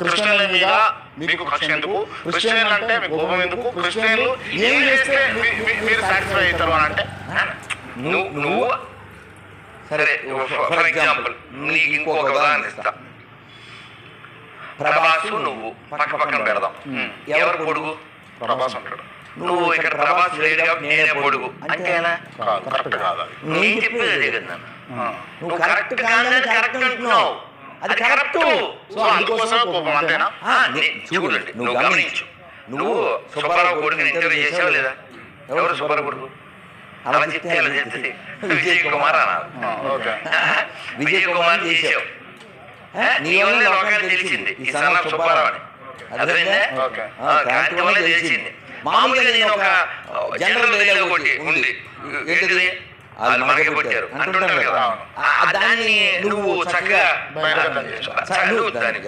క్రిస్టియన్ల మీద మీకు కక్ష ఎందుకు? క్రిస్టియన్లు అంటే మీకు కోపం ఎందుకు? క్రిస్టియన్లు ఏం చేస్తే మీరు సాటిస్ఫై అవుతారు అని అంటే నువ్వు నువ్వు సరే ఫర్ ఎగ్జాంపుల్ నీకు ఇంకొక ఉదాహరణ ఇస్తా. ప్రభాసు నువ్వు పక్క పక్కన పెడదాం. ఎవరు పొడుగు? ప్రభాస్ అంటాడు. నువ్వు ఇక్కడ ప్రభాస్ లేడు కాబట్టి నేనే పొడుగు. అంతేనా? కరెక్ట్ కాదు నేను చెప్పేది కదా. నువ్వు కరెక్ట్ కాదని కరెక్ట్ అంటున్నావు. అది కరెక్ట్ సో అందుకోసమే కోపం అంతేనా? చూడండి నువ్వు గమనించు. నువ్వు సుబ్బారావు కొడుకుని ఇంటర్వ్యూ చేసావు లేదా? ఎవరు సుబ్బారావు కొడుకు అలా చెప్తే అలా చెప్తే విజయ్ కుమార్ అన్నారు. విజయ్ కుమార్ చేసావు. నీ వల్ల లోకానికి తెలిసింది. ఈ సన్న సుబ్బారావు అని. అదేంటే ఓకే. క్రాంతి వల్ల తెలిసింది. మామూలుగా నేను ఒక జనరల్ డైలాగ్ ఒకటి ఉంది. ఏంటిది? వాళ్ళు మనకే పుట్టారు. అంటుంటారు కదా. ఆ, దాన్ని నువ్వు చక్కగా దాన్ని